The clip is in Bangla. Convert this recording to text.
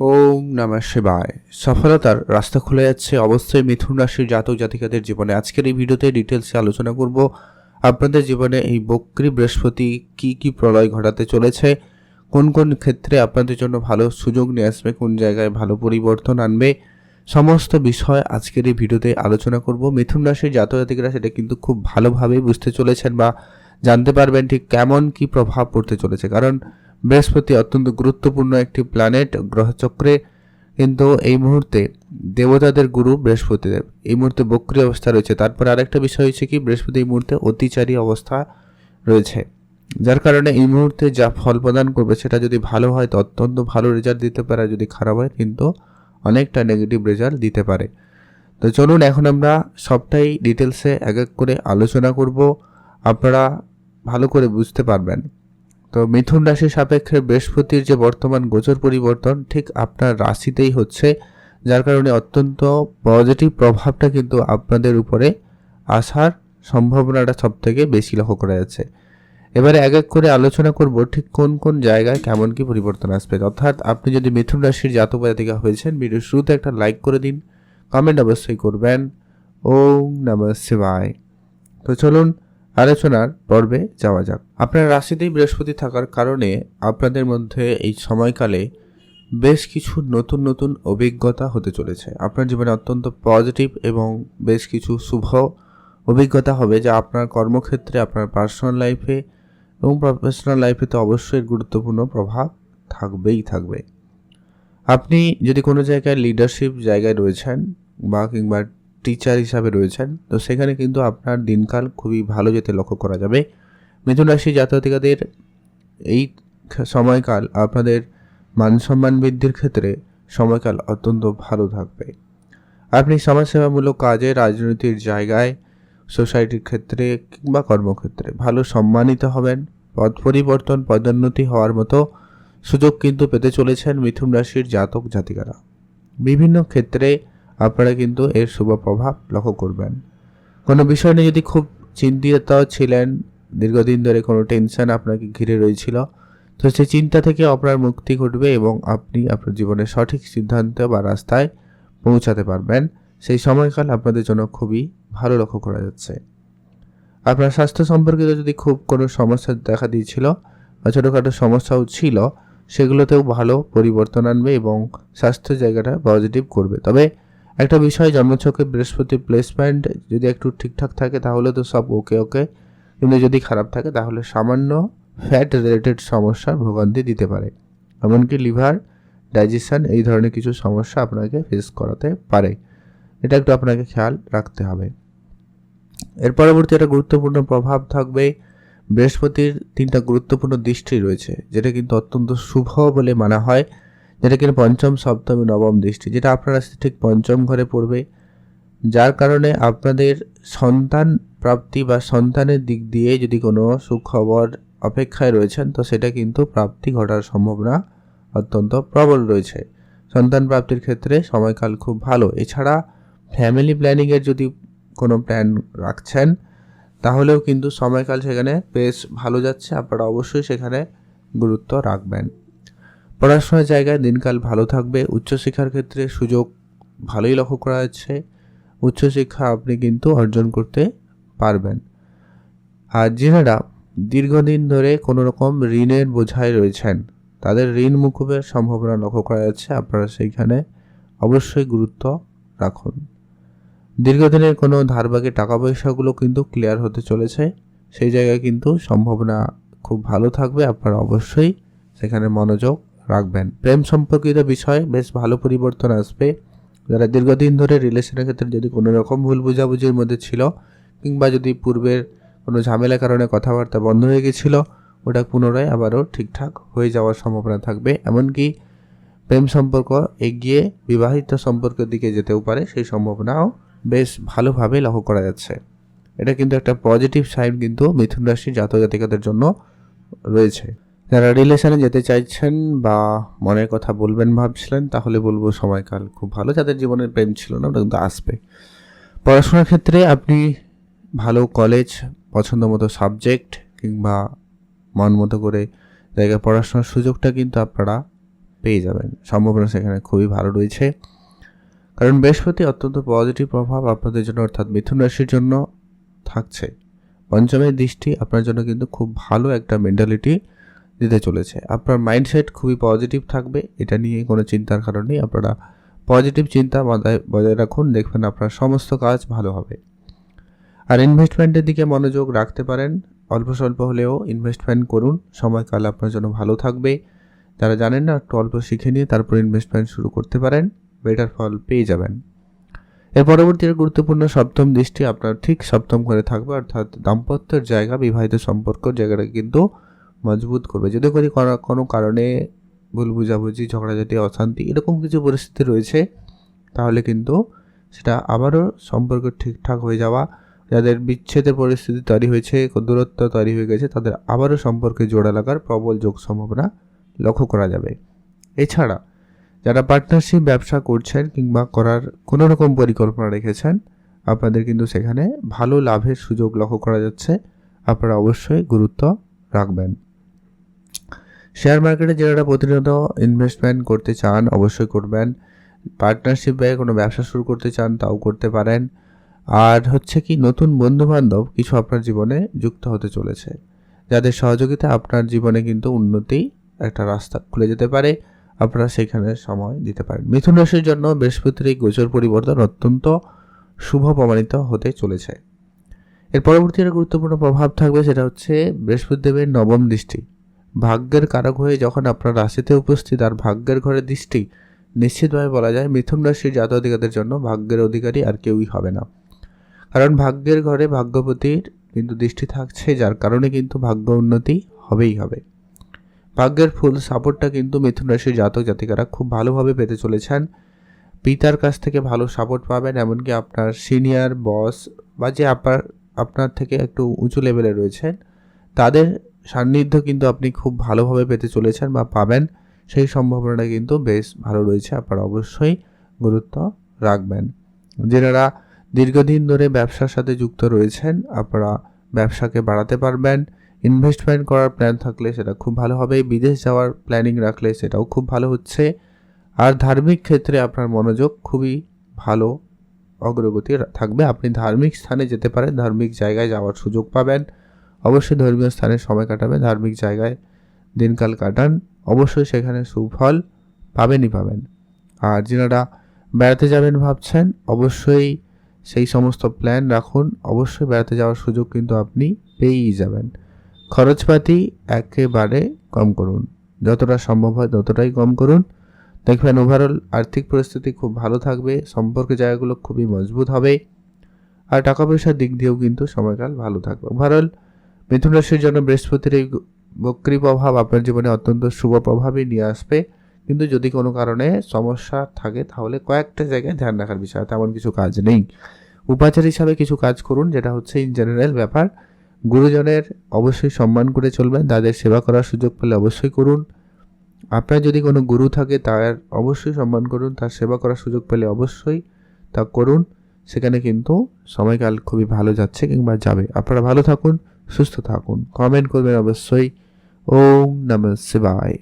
ওম নমঃ শিবায়। সফলতার রাস্তা খুলে যাচ্ছে অবশ্যই মিথুন রাশির জাতক জাতিকাদের জীবনে। আজকের এই ভিডিওতে ডিটেলসে আলোচনা করব। আপনাদের জীবনে এই বক্রী বৃহস্পতি কি কি প্রলয় ঘটাতে চলেছে? কোন কোন ক্ষেত্রে আপনাদের জন্য ভালো সুযোগ নিয়ে আসবে? কোন জায়গায় ভালো পরিবর্তন আনবে? সমস্ত বিষয় আজকের এই ভিডিওতে আলোচনা করব। মিথুন রাশির জাতক জাতিকারা সেটা কিন্তু খুব ভালোভাবেই বুঝতে চলেছেন বা জানতে পারবেন ঠিক কেমন কি প্রভাব পড়তে চলেছে। কারণ বৃহস্পতি অত্যন্ত গুরুত্বপূর্ণ একটি প্ল্যানেট গ্রহচক্রে। কিন্তু এই মুহূর্তে দেবতাদের গুরু বৃহস্পতিদেব। এই মুহূর্তে বক্রী অবস্থা রয়েছে। তারপর আরেকটা বিষয় হচ্ছে কি, বৃহস্পতি এই মুহূর্তে অতিচারী অবস্থা রয়েছে। যার কারণে এই মুহূর্তে যা ফল প্রদান করবে সেটা যদি ভালো হয় তো অত্যন্ত ভালো রেজাল্ট দিতে পারে, যদি খারাপ হয় কিন্তু অনেকটা নেগেটিভ রেজাল্ট দিতে পারে। তো চলুন এখন আমরা সবটাই ডিটেলসে এক এক করে আলোচনা করব। আপনারা ভালো করে বুঝতে পারবেন। তো মিথুন রাশির সাপেক্ষে বৃহস্পতির যে বর্তমান গোচর পরিবর্তন, ঠিক আপনার রাশিতেই হচ্ছে, যার কারণে অত্যন্ত পজিটিভ প্রভাবটা কিন্তু আপনাদের উপরে আসার সম্ভাবনাটা সব থেকে বেশি লক্ষ্য করা যাচ্ছে। এবারে এক এক করে আলোচনা করব, ঠিক কোন কোন জায়গায় কেমন কি পরিবর্তন আসবে। অর্থাৎ আপনি যদি মিথুন রাশির জাতক জাতিকা হয়েছেন ভিডিও শুরুতে একটা লাইক করে দিন কমেন্ট অবশ্যই করবেন। ওম নমঃ শিবায়। তো চলুন আলোচনার পর্বে যাওয়া যাক। আপনার রাশিতেই বৃহস্পতি থাকার কারণে আপনাদের মধ্যে এই সময়কালে বেশ কিছু নতুন নতুন অভিজ্ঞতা হতে চলেছে। আপনার জীবনে অত্যন্ত পজিটিভ এবং বেশ কিছু শুভ অভিজ্ঞতা হবে যা আপনার কর্মক্ষেত্রে, আপনার পার্সোনাল লাইফে এবং প্রফেশনাল লাইফে তো অবশ্যই গুরুত্বপূর্ণ প্রভাব থাকবেই থাকবে। আপনি যদি কোনো জায়গায় লিডারশিপ জায়গায় রয়েছেন বা কিংবা টিচার হিসাবে রয়েছেন। তো সেখানে কিন্তু আপনার দিনকাল খুবই ভালো যেতে লক্ষ্য করা যাবে। মিথুন রাশি জাতকাতিকাদের এই সময়কাল আপনাদের মান সম্মান বৃদ্ধির ক্ষেত্রে সময়কাল অত্যন্ত ভালো থাকবে। আপনি সমাজসেবামূলক কাজে, রাজনীতির জায়গায়, সোসাইটির ক্ষেত্রে কিংবা কর্মক্ষেত্রে ভালো সম্মানিত হবেন। পদ পরিবর্তন, পদোন্নতি হওয়ার মতো সুযোগ কিন্তু পেতে চলেছেন মিথুন রাশির জাতক জাতিকারা। বিভিন্ন ক্ষেত্রে আপনারা কিন্তু এর শুভ প্রভাব লক্ষ্য করবেন। কোনো বিষয় নিয়ে যদি খুব চিন্তিত ছিলেন, দীর্ঘদিন ধরে কোনো টেনশন আপনাকে ঘিরে রয়েছিল, তো সেই চিন্তা থেকে আপনার মুক্তি ঘটবে এবং আপনি আপনার জীবনের সঠিক সিদ্ধান্ত বা রাস্তায় পৌঁছাতে পারবেন। সেই সময়কাল আপনাদের জন্য খুবই ভালো লক্ষ্য করা যাচ্ছে। আপনার স্বাস্থ্য সম্পর্কিত যদি খুব কোনো সমস্যা দেখা দিয়েছিল বা ছোটোখাটো সমস্যাও ছিল, সেগুলোতেও ভালো পরিবর্তন আনবে এবং স্বাস্থ্য জায়গাটা পজিটিভ করবে। তবে একটা বিষয়, জন্মছকে বৃহস্পতি প্লেসমেন্ট যদি একটু ঠিকঠাক থাকে তাহলে তো সব ওকে ওকে কিন্তু যদি খারাপ থাকে তাহলে সামান্য ফ্যাট রিলেটেড সমস্যার ভোগান্তি দিতে পারে। এমনকি লিভার ডাইজেশন এই ধরনের কিছু সমস্যা আপনাকে ফেস করাতে পারে। এটা একটু আপনাকে খেয়াল রাখতে হবে। এর পরবর্তী একটা গুরুত্বপূর্ণ প্রভাব থাকবে, বৃহস্পতির তিনটা গুরুত্বপূর্ণ দৃষ্টি রয়েছে, যেটা কিন্তু অত্যন্ত শুভ বলে মানা হয়। যেটা পঞ্চম, সপ্তম, নবম দৃষ্টি, যেটা আপনার আসতে ঠিক পঞ্চম ঘরে পড়বে। যার কারণে আপনাদের সন্তান প্রাপ্তি বা সন্তানের দিক দিয়ে যদি কোনো সুখবর অপেক্ষায় রয়েছেন, তো সেটা কিন্তু প্রাপ্তি ঘটার সম্ভাবনা অত্যন্ত প্রবল রয়েছে। সন্তান প্রাপ্তির ক্ষেত্রে সময়কাল খুব ভালো। এছাড়া ফ্যামিলি প্ল্যানিংয়ের যদি কোনো প্ল্যান রাখছেন, তাহলেও কিন্তু সময়কাল সেখানে বেশ ভালো যাচ্ছে। আপনারা অবশ্যই সেখানে গুরুত্ব রাখবেন। পড়াশোনার জায়গায় দিনকাল ভালো থাকবে। উচ্চশিক্ষার ক্ষেত্রে সুযোগ ভালোই লক্ষ্য করা যাচ্ছে। উচ্চশিক্ষা আপনি কিন্তু অর্জন করতে পারবেন। আর যেনারা দীর্ঘদিন ধরে কোনো রকম ঋণের বোঝায় রয়েছেন, তাদের ঋণ মুকুবের সম্ভাবনা লক্ষ্য করা যাচ্ছে। আপনারা সেইখানে অবশ্যই গুরুত্ব রাখুন। দীর্ঘদিনের কোনো ধারবাগে টাকা পয়সাগুলো কিন্তু ক্লিয়ার হতে চলেছে। সেই জায়গায় কিন্তু সম্ভাবনা খুব ভালো থাকবে। আপনারা অবশ্যই সেখানে মনোযোগ রাখবেন। প্রেম সম্পর্কিত বিষয়ে বেশ ভালো পরিবর্তন আসবে। যারা দীর্ঘদিন ধরে রিলেশনের ক্ষেত্রে যদি কোনো রকম ভুল বুঝাবুঝির মধ্যে ছিল, কিংবা যদি পূর্বের কোনো ঝামেলার কারণে কথাবার্তা বন্ধ হয়ে গেছিল, ওটা পুনরায় আবারও ঠিকঠাক হয়ে যাওয়ার সম্ভাবনা থাকবে। এমনকি প্রেম সম্পর্ক এগিয়ে বিবাহিত সম্পর্কের দিকে যেতেও পারে, সেই সম্ভাবনাও বেশ ভালোভাবে লক্ষ্য করা যাচ্ছে। এটা কিন্তু একটা পজিটিভ সাইড কিন্তু মিথুন রাশি জাতক জাতিকাদের জন্য রয়েছে। যারা রিলেশনে যেতে চাইছেন বা মনের কথা বলবেন ভাবছিলেন, তাহলে বলব সময়কাল খুব ভালো। যাদের জীবনের প্রেম ছিল না ওটা কিন্তু আসবে। পড়াশোনার ক্ষেত্রে আপনি ভালো কলেজ পছন্দ মতো সাবজেক্ট কিংবা মন মতো করে জায়গায় পড়াশোনার সুযোগটা কিন্তু আপনারা পেয়ে যাবেন। সম্ভাবনা সেখানে খুবই ভালো রয়েছে। কারণ বৃহস্পতি অত্যন্ত পজিটিভ প্রভাব আপনাদের জন্য, অর্থাৎ মিথুন রাশির জন্য থাকছে। পঞ্চমের দৃষ্টি আপনার জন্য কিন্তু খুব ভালো একটা মেন্টালিটি দিতে চলেছে। আপনার মাইন্ডসেট খুবই পজিটিভ থাকবে, এটা নিয়ে কোনো চিন্তার কারণ আপনারা পজিটিভ চিন্তা বজায় বজায় রাখুন, দেখবেন আপনার সমস্ত কাজ ভালো হবে। আর ইনভেস্টমেন্টের দিকে মনোযোগ রাখতে পারেন। অল্প স্বল্প হলেও ইনভেস্টমেন্ট করুন। সময়কাল আপনার জন্য ভালো থাকবে। যারা জানেন না, একটু অল্প শিখে নিয়ে তারপর ইনভেস্টমেন্ট শুরু করতে পারেন। বেটার ফল পেয়ে যাবেন। এর পরবর্তী গুরুত্বপূর্ণ সপ্তম দৃষ্টি আপনার ঠিক সপ্তম করে থাকবে, অর্থাৎ দাম্পত্যের জায়গা, বিবাহিত সম্পর্ক, জায়গাটা কিন্তু মজবুত করবে। যদি করি কোনো- কারণে ভুল বুঝাবুঝি, ঝগড়াঝাটি, অশান্তি এরকম কিছু পরিস্থিতি রয়েছে, তাহলে কিন্তু সেটা আবারও সম্পর্ক ঠিকঠাক হয়ে যাওয়া, যাদের বিচ্ছেদের পরিস্থিতি তৈরি হয়েছে, দূরত্ব তৈরি হয়ে গেছে, তাদের আবারও সম্পর্কে জোড়া লাগার প্রবল যোগ সম্ভাবনা লক্ষ্য করা যাবে। এছাড়া যারা পার্টনারশিপ ব্যবসা করছেন কিংবা করার কোনো রকম পরিকল্পনা রেখেছেন, আপনাদের কিন্তু সেখানে ভালো লাভের সুযোগ লক্ষ্য করা যাচ্ছে। আপনারা অবশ্যই গুরুত্ব রাখবেন। শেয়ার মার্কেটে যারা প্রতিনিয়ত ইনভেস্টমেন্ট করতে চান, অবশ্যই করবেন। পার্টনারশিপ ব্যয়ে কোনো ব্যবসা শুরু করতে চান, তাও করতে পারেন। আর হচ্ছে কি, নতুন বন্ধু বান্ধব কিছু আপনার জীবনে যুক্ত হতে চলেছে, যাদের সহযোগিতা আপনার জীবনে কিন্তু উন্নতি একটা রাস্তা খুলে যেতে পারে। আপনারা সেখানে সময় দিতে পারেন। মিথুন রাশির জন্য বৃহস্পতির এই গোচর পরিবর্তন অত্যন্ত শুভ প্রমাণিত হতে চলেছে। এর পরবর্তী একটা গুরুত্বপূর্ণ প্রভাব থাকবে, সেটা হচ্ছে বৃহস্পতি দেবের নবম দৃষ্টি। ভাগ্যের কারক হয়ে যখন আপনার রাশিতে উপস্থিত আর ভাগ্যের ঘরে দৃষ্টি, নিশ্চিতভাবে বলা যায় মিথুন রাশির জাত অধিকারীদের জন্য ভাগ্যের অধিকারী আর কেউই হবে না। কারণ ভাগ্যের ঘরে ভাগ্যপতির কিন্তু দৃষ্টি থাকছে, যার কারণে কিন্তু ভাগ্য উন্নতি হবেই হবে। ভাগ্যের ফুল সাপোর্টটা কিন্তু মিথুন রাশির জাতক জাতিকারা খুব ভালোভাবে পেতে চলেছেন। পিতার কাছ থেকে ভালো সাপোর্ট পাবেন, এমনকি আপনার সিনিয়র, বস বা যে আপনার আপনার থেকে একটু উঁচু লেভেলে রয়েছেন, তাদের সান্নিধ্য কিন্তু আপনি খুব ভালোভাবে পেতে চলেছেন বা পাবেন। সেই সম্ভাবনাটা কিন্তু বেশ ভালো রয়েছে, আপনারা অবশ্যই গুরুত্ব রাখবেন। যারা দীর্ঘদিন ধরে ব্যবসার সাথে যুক্ত রয়েছেন, আপনারা ব্যবসাকে বাড়াতে পারবেন। ইনভেস্টমেন্ট করার প্ল্যান থাকলে সেটা খুব ভালো হবে। বিদেশ যাওয়ার প্ল্যানিং রাখলে সেটাও খুব ভালো হচ্ছে। আর ধার্মিক ক্ষেত্রে আপনার মনোযোগ খুবই ভালো অগ্রগতি থাকবে। আপনি ধার্মিক স্থানে যেতে পারেন, ধার্মিক জায়গায় যাওয়ার সুযোগ পাবেন। অবশ্যই ধর্মীয় স্থানে সময় কাটাবেন, ধার্মিক জায়গায় দিনকাল কাটান। অবশ্যই সেখানে সুফল পাবেনই পাবেন। আর যারা বেড়াতে যাবেন ভাবছেন, অবশ্যই সেই সমস্ত প্ল্যান রাখুন। অবশ্যই বেড়াতে যাওয়ার সুযোগ কিন্তু আপনি পেয়েই যাবেন। খরচপাতি একেবারে কম করুন। যতটা সম্ভব হয় ততটাই কম করুন। দেখবেন ওভারঅল আর্থিক পরিস্থিতি খুব ভালো থাকবে সম্পর্কের জায়গাগুলো খুবই মজবুত হবে। আর টাকা পয়সার দিক দিয়েও কিন্তু সময়কাল ভালো থাকবে। ওভারঅল মিথুন রাশির জন্য বৃহস্পতির এই বক্রী প্রভাব আপনার জীবনে অত্যন্ত শুভ প্রভাবই নিয়ে আসবে। কিন্তু যদি কোনো কারণে সমস্যা থাকে, তাহলে কয়েকটা জায়গায় ধ্যান রাখার বিষয়, তেমন কিছু কাজ নেই। উপাচার হিসাবে কিছু কাজ করুন, যেটা হচ্ছে ইন জেনারেল ব্যাপার। গুরুজনের অবশ্যই সম্মান করে চলবেন, তাদের সেবা করার সুযোগ পেলে অবশ্যই করুন। আপনার যদি কোনো গুরু থাকে, তার অবশ্যই সম্মান করুন, তার সেবা করার সুযোগ পেলে অবশ্যই তা করুন। সেখানে কিন্তু সময়কাল খুবই ভালো যাচ্ছে কিংবা যাবে। আপনারা ভালো থাকুন সুস্থ থাকুন। কমেন্ট করবেন অবশ্যই। ওম নম শিবায়।